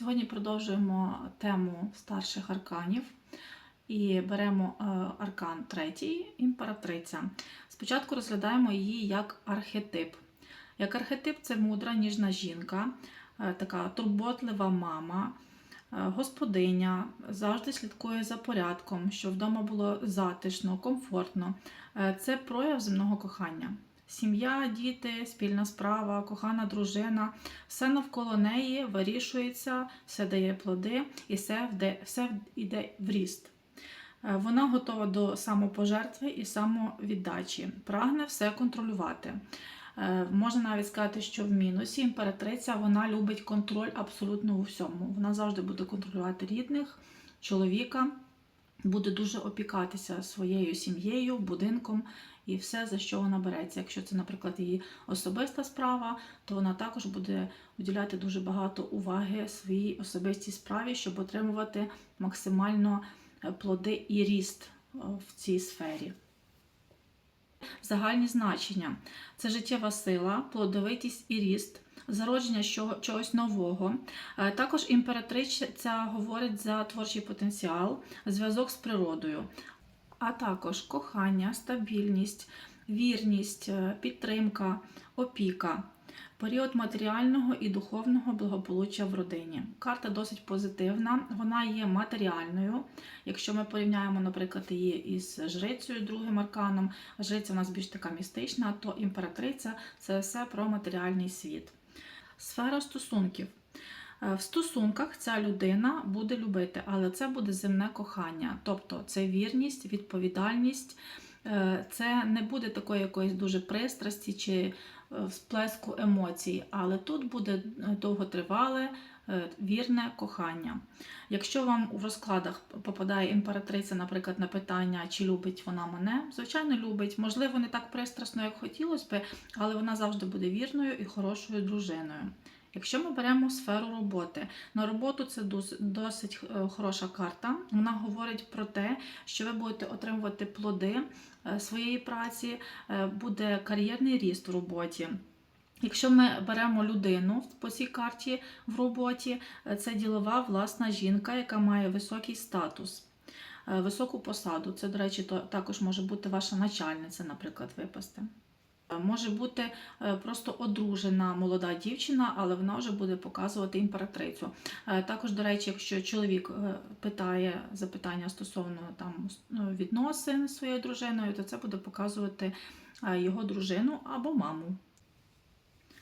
Сьогодні продовжуємо тему старших арканів і беремо е, аркан третій імператриця. Спочатку розглядаємо її як архетип. Як архетип це мудра ніжна жінка, е, така турботлива мама, е, господиня, завжди слідкує за порядком, щоб вдома було затишно, комфортно. Це прояв земного кохання. Сім'я, діти, спільна справа, кохана дружина, все навколо неї вирішується, все дає плоди і все, все йде в ріст. Е, Вона готова до самопожертви і самовіддачі, прагне все контролювати. Е, Можна навіть сказати, що в мінусі імператриця вона любить контроль абсолютно у всьому. Вона завжди буде контролювати рідних, чоловіка, буде дуже опікатися своєю сім'єю, будинком і все, за що вона береться. Якщо це, наприклад, її особиста справа, то вона також буде уділяти дуже багато уваги своїй особистій справі, щоб отримувати максимально е, плоди і ріст е, в цій сфері. Загальні значення це життєва сила, плодовитість і ріст, зародження чогось нового. Е, Також імператриця говорить за творчий потенціал, зв'язок з природою, а також кохання, стабільність, вірність, е, підтримка, опіка. Період матеріального і духовного благополуччя в родині. Карта досить позитивна, вона є матеріальною. Якщо ми порівняємо, наприклад, її із жрицею, другим арканом, жриця у нас більш така містична, то імператриця це все про матеріальний світ. Сфера стосунків. Е, В стосунках ця людина буде любити, але це буде земне кохання, тобто це вірність, відповідальність. Е, Це не буде такої якоїсь дуже пристрасті чи е, всплеску емоцій, але тут буде довготривале, вірне кохання. Якщо вам у розкладах попадає імператриця, наприклад, на питання, чи любить вона мене, звичайно, любить. Можливо, не так пристрасно, як хотілося би, але вона завжди буде вірною і хорошою дружиною. Якщо ми беремо сферу роботи, на роботу це досить е, хороша карта. Вона говорить про те, що ви будете отримувати плоди е, своєї праці, е, буде кар'єрний ріст в роботі. Якщо ми беремо людину по цій карті в роботі, е, це ділова власна жінка, яка має високий статус, е, високу посаду. Це, до речі, також може бути ваша начальниця, наприклад, випасти. Е, Може бути просто одружена молода дівчина, але вона вже буде показувати імператрицю. Також, до речі, якщо чоловік питає запитання стосовно там ну, відносин своєю дружиною, то це буде показувати його дружину або маму.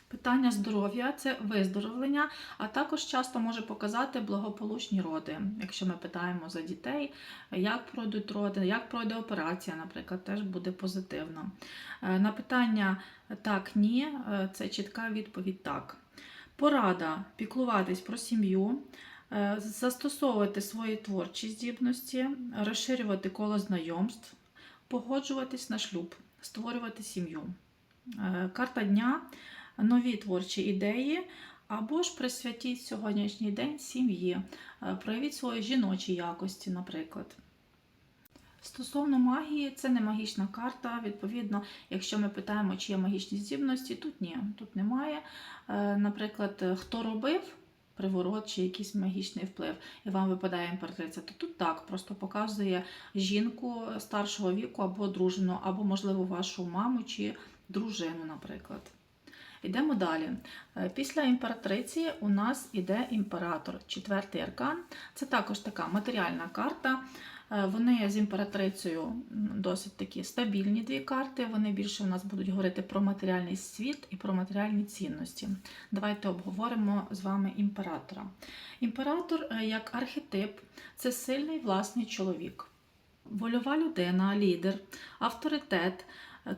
Питання здоров'я це виздоровлення, а також часто може показати благополучні роди. Якщо ми питаємо за дітей, як пройдуть роди, як пройде операція, наприклад, теж буде позитивно. Е, На питання так, ні, е, це чітка відповідь так. Порада піклуватись про сім'ю, е, застосовувати свої творчі здібності, розширювати коло знайомств, погоджуватись на шлюб, створювати сім'ю. Карта дня нові творчі ідеї, або ж присвятіть сьогоднішній день сім'ї, Е, проявіть свої жіночі якості, наприклад. Стосовно магії, це не магічна карта. Відповідно, якщо ми питаємо, чи є магічні здібності, тут ні, тут немає. Е, Наприклад, хто робив приворот чи якийсь магічний вплив, і вам випадає імператриця, то тут так просто показує жінку старшого віку або дружину, або, можливо, вашу маму чи дружину, наприклад. Йдемо далі. Е, Після імператриці у нас іде імператор, четвертий аркан. Це також така матеріальна карта. Е, Вони з імператрицею досить такі стабільні дві карти. Вони більше у нас будуть говорити про матеріальний світ і про матеріальні цінності. Давайте обговоримо з вами імператора. Імператор е, як архетип це сильний власний чоловік. Вольова людина, лідер, авторитет,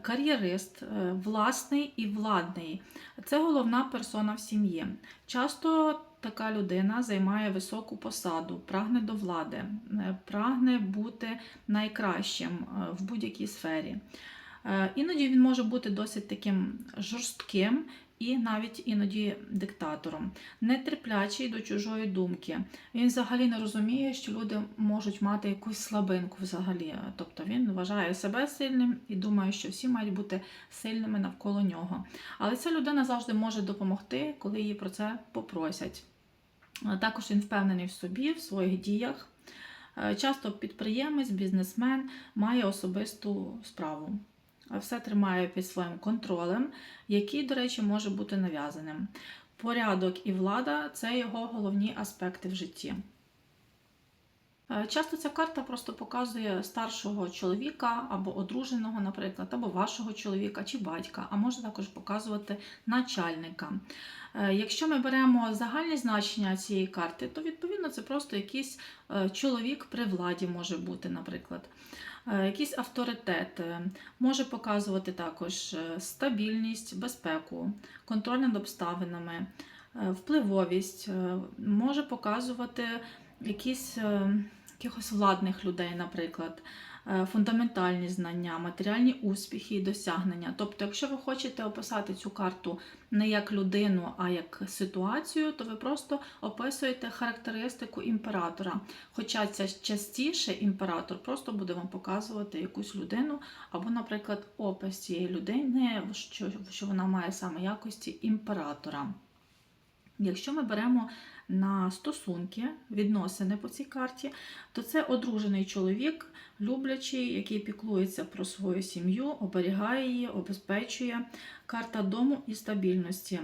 кар'єрист, е, власний і владний. Це головна персона в сім'ї. Часто така людина займає високу посаду, прагне до влади, е, прагне бути найкращим е, в будь-якій сфері. Іноді він може бути досить таким жорстким і навіть іноді диктатором, нетерплячий до чужої думки. Він взагалі не розуміє, що люди можуть мати якусь слабинку взагалі. Тобто він вважає себе сильним і думає, що всі мають бути сильними навколо нього. Але ця людина завжди може допомогти, коли її про це попросять. Також він впевнений в собі, в своїх діях. Е, Часто підприємець, бізнесмен має особисту справу. Все тримає під своїм контролем, який, до речі, може бути нав'язаним. Порядок і влада це його головні аспекти в житті. Е, Часто ця карта просто показує старшого чоловіка або одруженого, наприклад, або вашого чоловіка чи батька, а може також показувати начальника. Е, Якщо ми беремо загальні значення цієї карти, то відповідно це просто якийсь е, чоловік при владі може бути, наприклад. Якийсь авторитет може показувати також стабільність, безпеку, контроль над обставинами, впливовість, може показувати якісь якихось владних людей, наприклад, е, фундаментальні знання, матеріальні успіхи і досягнення. Тобто, якщо ви хочете описати цю карту не як людину, а як ситуацію, то ви просто описуєте характеристику імператора. Хоча це частіше імператор просто буде вам показувати якусь людину, або, наприклад, опис цієї людини, що, що вона має саме якості імператора. Якщо ми беремо на стосунки, відносини по цій карті, то це одружений чоловік, люблячий, який піклується про свою сім'ю, оберігає її, обезпечує. Карта дому і стабільності.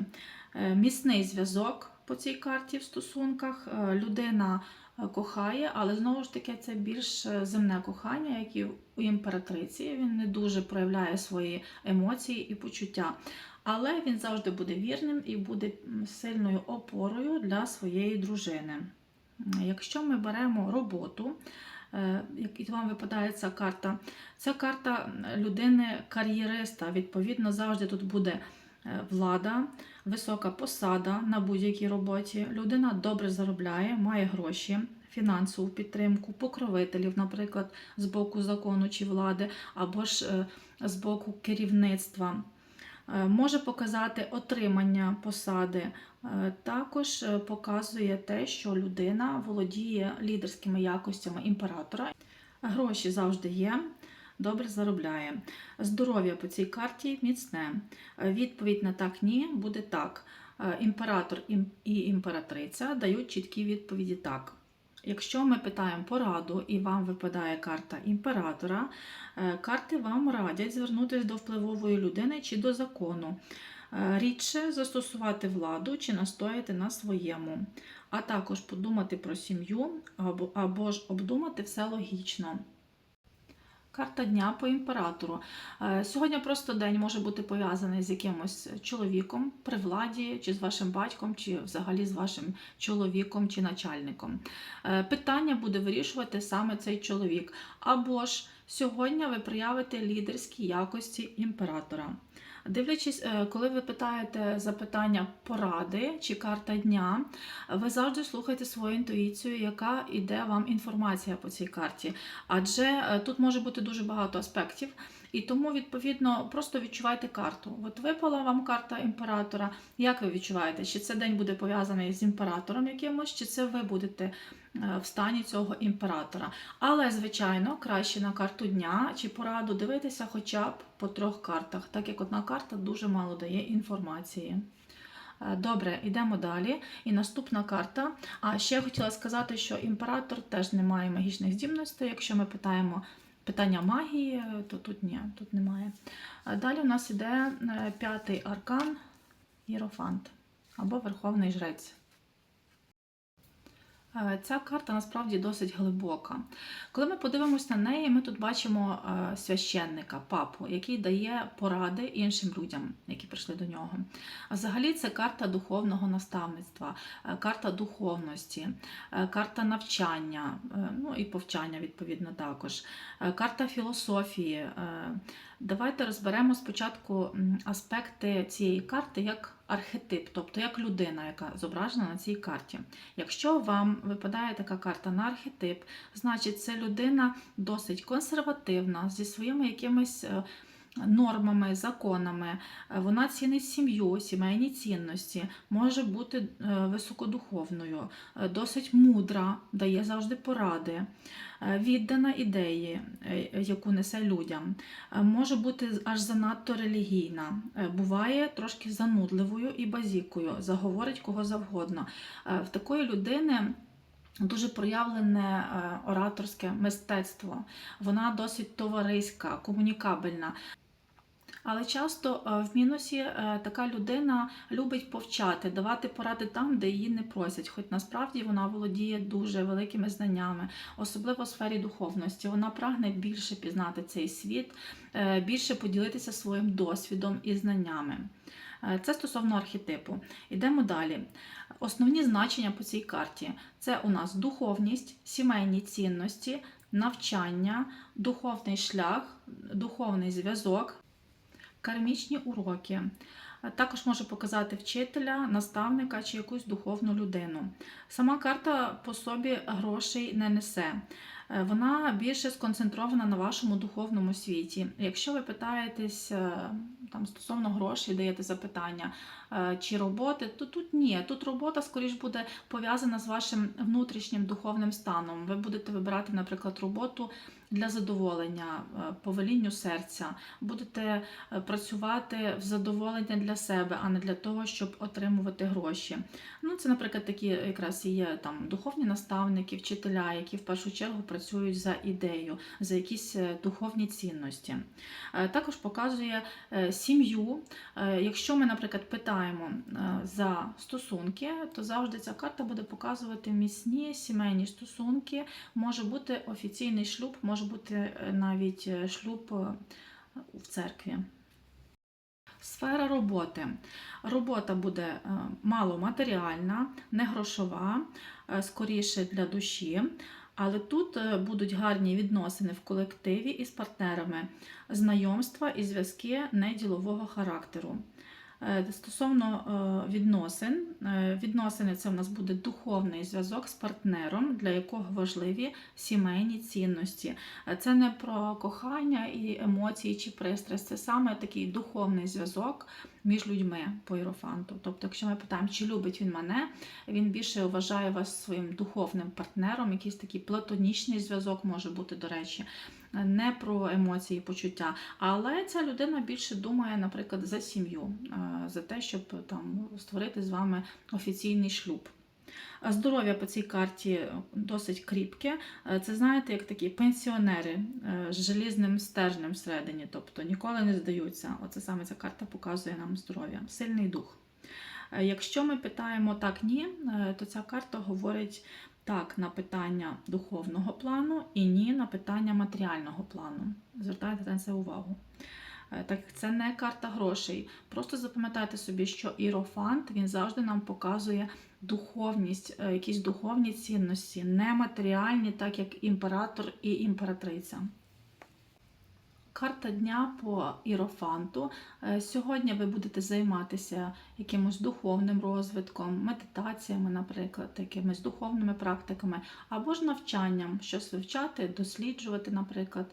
Е, Міцний зв'язок по цій карті в стосунках. Е, Людина е, кохає, але знову ж таки це більш земне кохання, як і у імператриці. Він не дуже проявляє свої емоції і почуття. Але він завжди буде вірним і буде сильною опорою для своєї дружини. Якщо ми беремо роботу, е, і вам випадає ця карта, це карта людини кар'єриста. Відповідно, завжди тут буде е, влада, висока посада на будь-якій роботі. Людина добре заробляє, має гроші. Фінансову підтримку, покровителів, наприклад, з боку закону чи влади, або ж е, з боку керівництва. Е, Може показати отримання посади. Е, Також е, показує те, що людина володіє лідерськими якостями імператора. Гроші завжди є, добре заробляє. Здоров'я по цій карті міцне. Відповідь на так ні буде так. Імператор і імператриця дають чіткі відповіді так. Якщо ми питаємо пораду і вам випадає карта імператора, е, карти вам радять звернутися до впливової людини чи до закону. Е, Рідше застосувати владу чи настояти на своєму, а також подумати про сім'ю або, або ж обдумати все логічно. Карта дня по імператору. Е, Сьогодні просто день може бути пов'язаний з якимось чоловіком при владі, чи з вашим батьком, чи взагалі з вашим чоловіком чи начальником. Е, Питання буде вирішувати саме цей чоловік. Або ж сьогодні ви проявите лідерські якості імператора. Дивлячись, е, коли ви питаєте запитання поради чи карта дня, ви завжди слухайте свою інтуїцію, яка йде вам інформація по цій карті. Адже е, тут може бути дуже багато аспектів, і тому, відповідно, просто відчувайте карту. От випала вам карта імператора. Як ви відчуваєте? Чи це день буде пов'язаний з імператором якимось, чи це ви будете е, в стані цього імператора? Але, звичайно, краще на карту дня чи пораду дивитися хоча б по трьох картах, так як одна карта дуже мало дає інформації. Е, Добре, йдемо далі. І наступна карта. А ще я хотіла сказати, що імператор теж не має магічних здібностей. Якщо ми питаємо питання магії, то тут ні, тут немає. Далі у нас іде е, п'ятий аркан Єрофант або Верховний Жрець. Е, Ця карта насправді досить глибока. Коли ми подивимось на неї, ми тут бачимо е, священника, папу, який дає поради іншим людям, які прийшли до нього. А Взагалі, це карта духовного наставництва, е, карта духовності, карта навчання, ну і повчання, відповідно, також, карта філософії. Давайте розберемо спочатку аспекти цієї карти як архетип, тобто як людина, яка зображена на цій карті. Якщо вам випадає така карта на архетип, значить це людина досить консервативна, зі своїми якимись е, нормами, законами, е, вона цінить сім'ю, сімейні цінності, може бути е, високодуховною, е, досить мудра, дає завжди поради, віддана ідеї, яку несе людям, може бути аж занадто релігійна, буває трошки занудливою і базікою, заговорить кого завгодно. В такої людини. Дуже проявлене ораторське мистецтво. Вона досить товариська, комунікабельна. Але часто е, в мінусі е, така людина любить повчати, давати поради там, де її не просять. Хоч насправді вона володіє дуже великими знаннями, особливо в сфері духовності. Вона прагне більше пізнати цей світ, е, більше поділитися своїм досвідом і знаннями. Це стосовно архетипу. Йдемо далі. Основні значення по цій карті це у нас духовність, сімейні цінності, навчання, духовний шлях, духовний зв'язок, кармічні уроки. Також може показати вчителя, наставника чи якусь духовну людину. Сама карта по собі грошей не несе. Е, Вона більше сконцентрована на вашому духовному світі. Якщо ви питаєтесь е, там, стосовно грошей, даєте запитання е, чи роботи, то тут ні. Тут робота скоріш буде пов'язана з вашим внутрішнім духовним станом. Ви будете вибирати, наприклад, роботу для задоволення, е, по велінню серця, будете е, працювати в задоволення для себе, а не для того, щоб отримувати гроші. Ну, це, наприклад, такі якраз є там духовні наставники, вчителя, які в першу чергу працюють за ідею, за якісь е, духовні цінності. Також показує сім'ю. Якщо ми, наприклад, питаємо за стосунки, то завжди ця карта буде показувати міцні сімейні стосунки. Може бути офіційний шлюб, може бути е, навіть е, шлюб е, в церкві. Сфера роботи. Робота буде е, маломатеріальна, не грошова, е, скоріше для душі. Але тут е, будуть гарні відносини в колективі із партнерами, знайомства і зв'язки неділового характеру. Е, Стосовно е, відносин, е, відносини це в нас буде духовний зв'язок з партнером, для якого важливі сімейні цінності. Це не про кохання і емоції чи пристрасть, це саме такий духовний зв'язок між людьми по Єрофанту. Тобто, якщо ми питаємо, чи любить він мене, він більше вважає вас своїм духовним партнером, якийсь такий платонічний зв'язок може бути, до речі, не про емоції, почуття. Але ця людина більше думає, наприклад, за сім'ю, е, за те, щоб там створити з вами офіційний шлюб. А Здоров'я по цій карті досить кріпке. Е, Це знаєте, як такі пенсіонери е, з желізним стержнем всередині, тобто ніколи не здаються. Оце саме ця карта показує нам здоров'я, сильний дух. Е, Якщо ми питаємо так, ні, е, то ця карта говорить так на питання духовного плану і ні на питання матеріального плану. Звертайте на це увагу. Е, Так як це не карта грошей. Просто запам'ятайте собі, що іерофант він завжди нам показує духовність, е, якісь духовні цінності, не матеріальні, так як імператор і імператриця. Карта дня по іерофанту. Е, Сьогодні ви будете займатися якимось духовним розвитком, медитаціями, наприклад, якимись духовними практиками, або ж навчанням, щось вивчати, досліджувати, наприклад.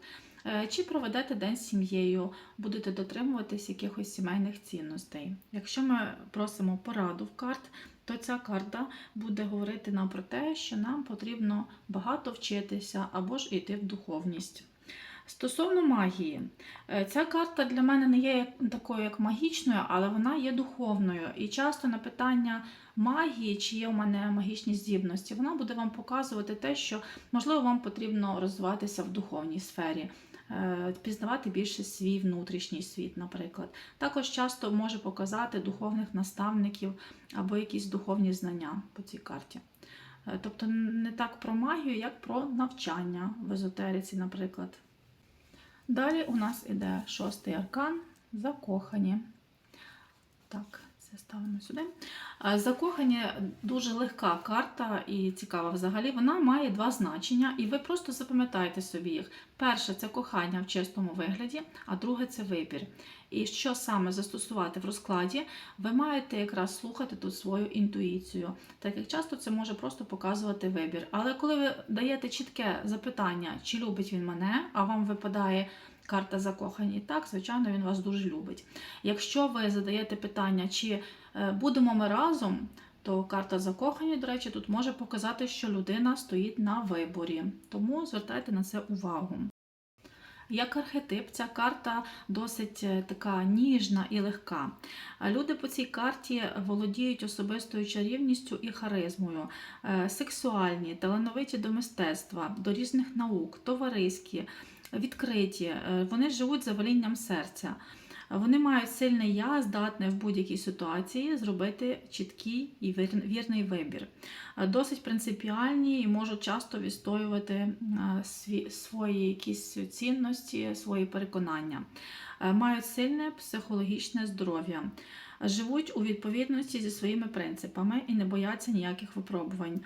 Е, Чи проведете день з сім'єю, будете дотримуватись якихось сімейних цінностей. Якщо ми просимо пораду в карт, то ця карта буде говорити нам про те, що нам потрібно багато вчитися або ж йти в духовність. Стосовно магії, е, ця карта для мене не є такою як магічною, але вона є духовною. І часто на питання магії, чи є у мене магічні здібності, вона буде вам показувати те, що можливо вам потрібно розвиватися в духовній сфері, пізнавати більше свій внутрішній світ, наприклад. Також часто може показати духовних наставників або якісь духовні знання по цій карті. Е, Тобто не так про магію, як про навчання в езотериці, наприклад. Далі у нас іде шостий аркан закохані. Так, це ставимо сюди. Закохані дуже легка карта і цікава взагалі. Вона має два значення, і ви просто запам'ятаєте собі їх. Перше це кохання в чистому вигляді, а друге це вибір. І що саме застосувати в розкладі, ви маєте якраз слухати тут свою інтуїцію, так як часто це може просто показувати вибір. Але коли ви даєте чітке запитання, чи любить він мене, а вам випадає карта закохані. Так, звичайно, він вас дуже любить. Якщо ви задаєте питання, чи е, будемо ми разом, то карта закохані, до речі, тут може показати, що людина стоїть на виборі. Тому звертайте на це увагу. Як архетип, ця карта досить е, така ніжна і легка. Люди по цій карті володіють особистою чарівністю і харизмою, е, сексуальні, талановиті до мистецтва, до різних наук, товариські, відкриті. Е, Вони живуть за велінням серця. Вони мають сильне я, здатне в будь-якій ситуації зробити чіткий і вірний вибір. Е, Досить принципіальні і можуть часто відстоювати е, свої якісь цінності, свої переконання. Мають сильне психологічне здоров'я, живуть у відповідності зі своїми принципами і не бояться ніяких випробувань.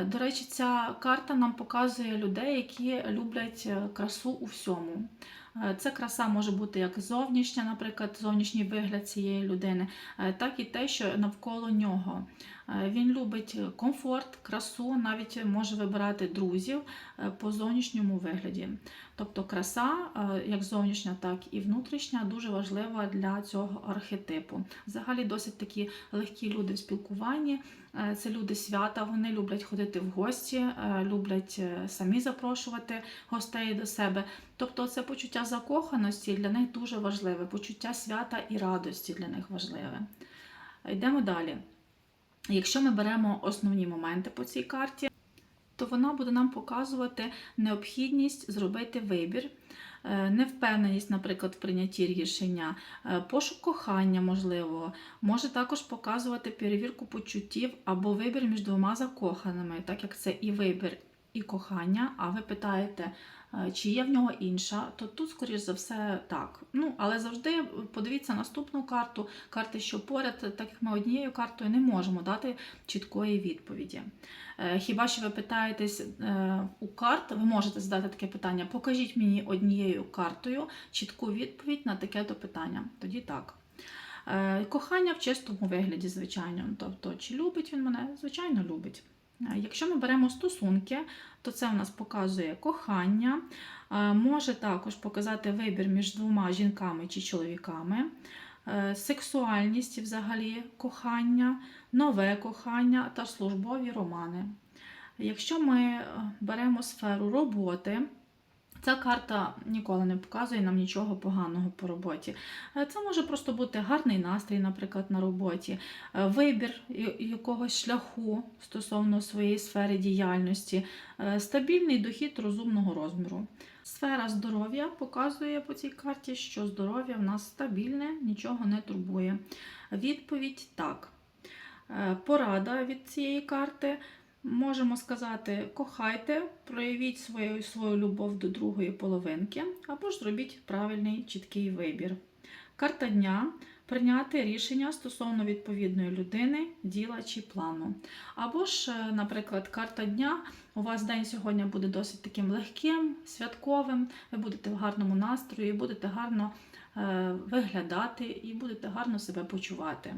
Е, До речі, ця карта нам показує людей, які люблять е, красу у всьому. Ця Це краса може бути як зовнішня, наприклад, зовнішній вигляд цієї людини, е, так і те, що навколо нього. Е, Він любить комфорт, красу, навіть може вибирати друзів е, по зовнішньому вигляді. Тобто краса, е, як зовнішня, так і внутрішня, дуже важлива для цього архетипу. Взагалі досить такі легкі люди в спілкуванні. Е, Це люди свята, вони люблять ходити в гості, е, люблять е, самі запрошувати гостей до себе. Тобто це почуття закоханості для них дуже важливе, почуття свята і радості для них важливе. Йдемо далі. Якщо ми беремо основні моменти по цій карті, то вона буде нам показувати необхідність зробити вибір, е, невпевненість, наприклад, в прийнятті рішення, е, пошук кохання, можливо, може також показувати перевірку почуттів або вибір між двома закоханими, так як це і вибір, і кохання. А ви питаєте, чи є в нього інша, то тут, скоріш за все, так. Ну, але завжди подивіться наступну карту, карти, що поряд, так як ми однією картою не можемо дати чіткої відповіді. Е, Хіба що ви питаєтесь е, у карт, ви можете задати таке питання: покажіть мені однією картою чітку відповідь на таке то питання. Тоді так. Е, Кохання в чистому вигляді, звичайно. Тобто, чи любить він мене? Звичайно, любить. Е, Якщо ми беремо стосунки, то це у нас показує кохання, е, може також показати вибір між двома жінками чи чоловіками, е, сексуальність взагалі кохання, нове кохання та службові романи. Якщо ми беремо сферу роботи, ця карта ніколи не показує нам нічого поганого по роботі. Е, Це може просто бути гарний настрій, наприклад, на роботі, е, вибір якогось шляху стосовно своєї сфери діяльності, е, стабільний дохід розумного розміру. Сфера здоров'я показує по цій карті, що здоров'я в нас стабільне, нічого не турбує. Відповідь так. Порада від цієї карти. Можемо сказати, кохайте, проявіть свою, свою любов до другої половинки, або ж зробіть правильний чіткий вибір. Карта дня прийняти рішення стосовно відповідної людини, діла чи плану. Або ж, е, наприклад, карта дня. У вас день сьогодні буде досить таким легким, святковим, ви будете в гарному настрої, будете гарно е, виглядати і будете гарно себе почувати.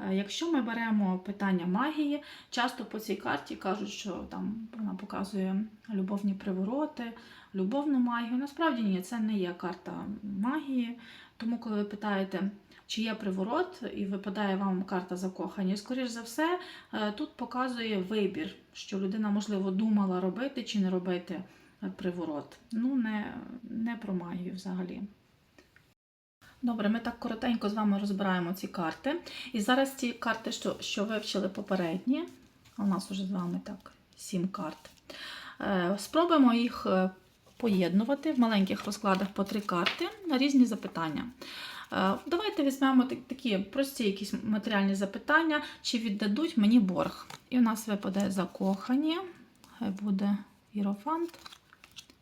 Е, Якщо ми беремо питання магії, часто по цій карті кажуть, що там вона показує любовні привороти, любовну магію. Насправді ні, це не є карта магії. Тому, коли ви питаєте, чи є приворот, і випадає вам карта закохані, скоріш за все, е, тут показує вибір, що людина, можливо, думала робити чи не робити е, приворот. Ну, не, не про магію взагалі. Добре, ми так коротенько з вами розбираємо ці карти. І зараз ці карти, що, що вивчили попередні, у нас вже з вами так сім карт. Е, Спробуємо їх е, поєднувати в маленьких розкладах по три карти на різні запитання. Е, Давайте візьмемо такі прості якісь матеріальні запитання, чи віддадуть мені борг. І у нас випаде закохані, буде іерофант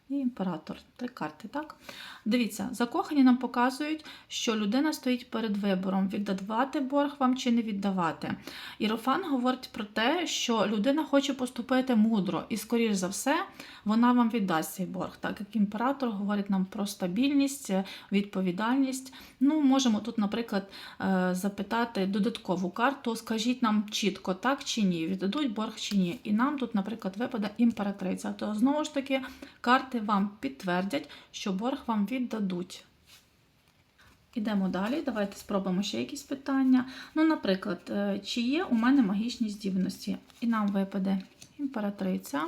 і імператор. Три карти, так? Дивіться, закохані нам показують, що людина стоїть перед вибором, віддавати борг вам чи не віддавати. Ірофан говорить про те, що людина хоче поступити мудро, і, скоріш за все, вона вам віддасть цей борг. Так як імператор говорить нам про стабільність, відповідальність. Ну, можемо тут, наприклад, е, запитати додаткову карту, скажіть нам чітко, так чи ні, віддадуть борг чи ні. І нам тут, наприклад, випаде імператриця. То знову ж таки карти карти вам підтвердять, що борг вам віддадуть. Ідемо далі. Давайте спробуємо ще якісь питання. Ну, наприклад, е, чи є у мене магічні здібності? І нам випаде імператриця,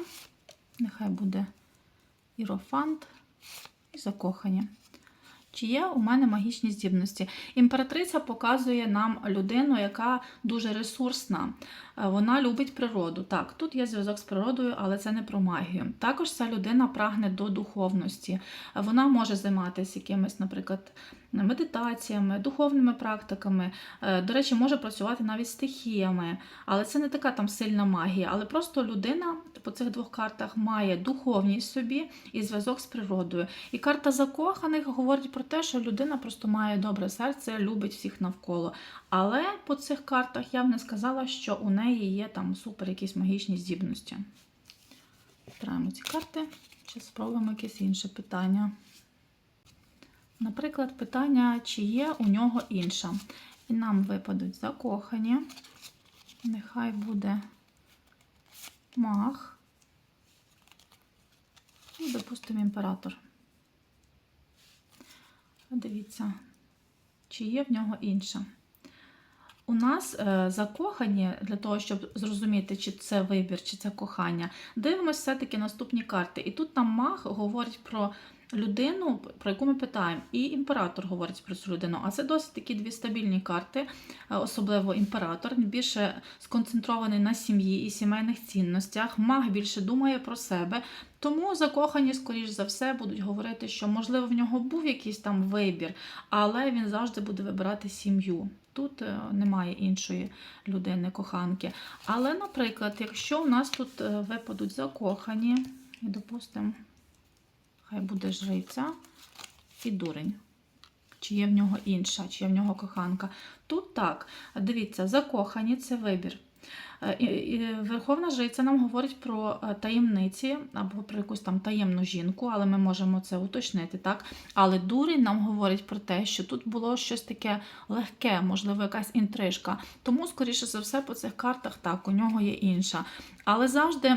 нехай буде ірофант і закохані. Чи є у мене магічні здібності? Імператриця показує нам людину, яка дуже ресурсна. Е, Вона любить природу. Так, тут є зв'язок з природою, але це не про магію. Також ця людина прагне до духовності. Вона може займатися якимись, наприклад, медитаціями, духовними практиками. Е, До речі, може працювати навіть стихіями, але це не така там сильна магія. Але просто людина по цих двох картах має духовність собі і зв'язок з природою. І карта закоханих говорить про те, що людина просто має добре серце, любить всіх навколо. Але по цих картах я б не сказала, що у неї є там супер якісь магічні здібності. Збираємо ці карти. Зараз спробуємо якесь інше питання. Наприклад, питання, чи є у нього інша. І нам випадуть закохані. Нехай буде маг. І, допустимо, імператор. Дивіться, чи є в нього інша. У нас е, закохані, для того, щоб зрозуміти, чи це вибір, чи це кохання, дивимося все-таки наступні карти. І тут нам маг говорить про людину, про яку ми питаємо, і імператор говорить про цю людину. А це досить такі дві стабільні карти, е, особливо імператор. Він більше сконцентрований на сім'ї і сімейних цінностях. Маг більше думає про себе. Тому закохані, скоріш за все, будуть говорити, що можливо в нього був якийсь там вибір, але він завжди буде вибирати сім'ю. Тут е, немає іншої людини, коханки. Але, наприклад, якщо у нас тут е, випадуть закохані, допустимо, хай буде жриця і дурень. Чи є в нього інша, чи є в нього коханка. Тут так, дивіться, закохані це вибір. Е, Верховна жриця нам говорить про е, таємниці або про якусь там таємну жінку, але ми можемо це уточнити, так? Але дурень нам говорить про те, що тут було щось таке легке, можливо, якась інтрижка. Тому, скоріше за все, по цих картах так, у нього є інша. Але завжди.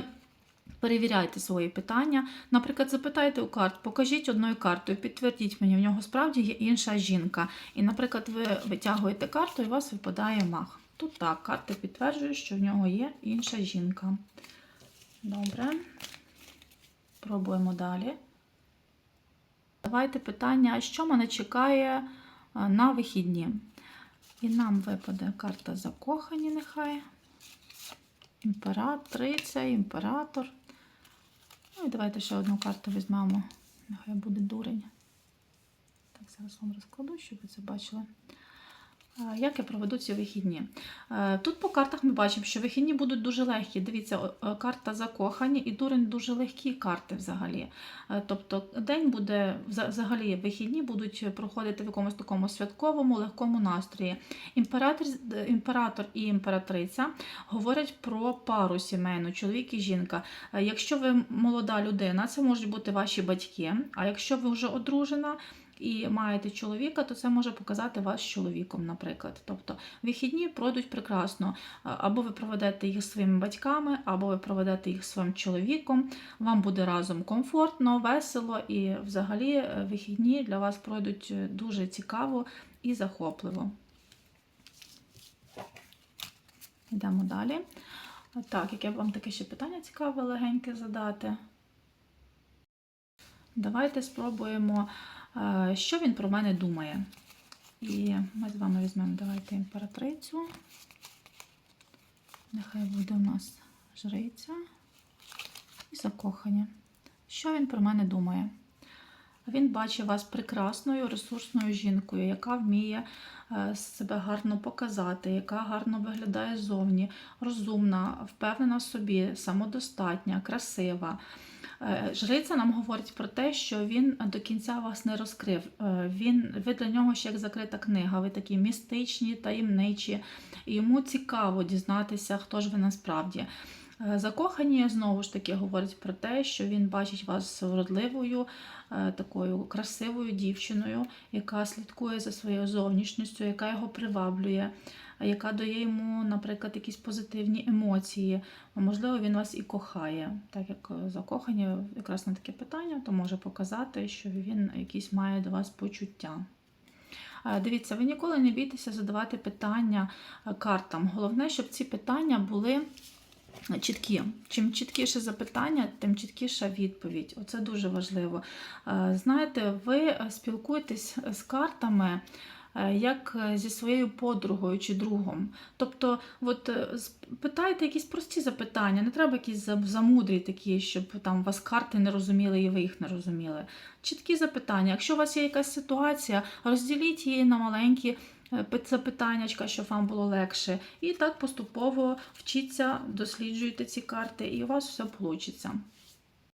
Перевіряйте свої питання. Наприклад, запитайте у карт, покажіть одною картою, підтвердіть мені, в нього справді є інша жінка. І, наприклад, ви витягуєте карту і у вас випадає маг. Тут так, карти підтверджують, що в нього є інша жінка. Добре. Пробуємо далі. Давайте питання, що мене чекає на вихідні. І нам випаде карта закохані, нехай. Імператриця, імператор. Ну і давайте ще одну карту візьмемо. Нехай буде дурень. Так, зараз вам розкладу, щоб ви це бачили. Як я проведу ці вихідні? Е, Тут по картах ми бачимо, що вихідні будуть дуже легкі. Дивіться, карта закохані і дурень дуже легкі карти взагалі. Е, Тобто день буде взагалі вихідні будуть проходити в якомусь такому святковому, легкому настрої. Імператор, імператор і імператриця говорять про пару сімейну, чоловік і жінка. Е, Якщо ви молода людина, це можуть бути ваші батьки. А якщо ви вже одружена, і маєте чоловіка, то це може показати вас з чоловіком, наприклад. Тобто вихідні пройдуть прекрасно. Або ви проведете їх своїми батьками, або ви проведете їх своїм чоловіком. Вам буде разом комфортно, весело, і взагалі е, вихідні для вас пройдуть е, дуже цікаво і захопливо. Йдемо далі. Так, яке вам таке ще питання цікаве легеньке задати? Давайте спробуємо, що він про мене думає. І ми з вами візьмемо давайте імператрицю. Нехай буде у нас жриця і закохання. Що він про мене думає? Він бачить вас прекрасною, ресурсною жінкою, яка вміє е, себе гарно показати, яка гарно виглядає зовні, розумна, впевнена в собі, самодостатня, красива. Е, Жриця нам говорить про те, що він до кінця вас не розкрив. Е, Він, ви для нього ще як закрита книга, ви такі містичні, таємничі. Йому цікаво дізнатися, хто ж ви насправді. Е, Закохані знову ж таки говорить про те, що він бачить вас вродливою, такою красивою дівчиною, яка слідкує за своєю зовнішністю, яка його приваблює, яка дає йому, наприклад, якісь позитивні емоції. Можливо, він вас і кохає. Так як е, закохані якраз на таке питання, то може показати, що він якісь має до вас почуття. Е, Дивіться, ви ніколи не бійтеся задавати питання е, картам. Головне, щоб ці питання були чіткі. Чим чіткіше запитання, тим чіткіша відповідь. Оце дуже важливо. Е, Знаєте, ви е, спілкуєтесь з картами. Е, Як е, зі своєю подругою чи другом. Тобто, от е, питайте якісь прості запитання, не треба якісь замудрі такі, щоб там вас карти не розуміли і ви їх не розуміли. Чіткі запитання. Якщо у вас є якась ситуація, розділіть її на маленькі пи- запитаннячка, щоб вам було легше. І так поступово вчіться, досліджуйте ці карти, і у вас все вийде.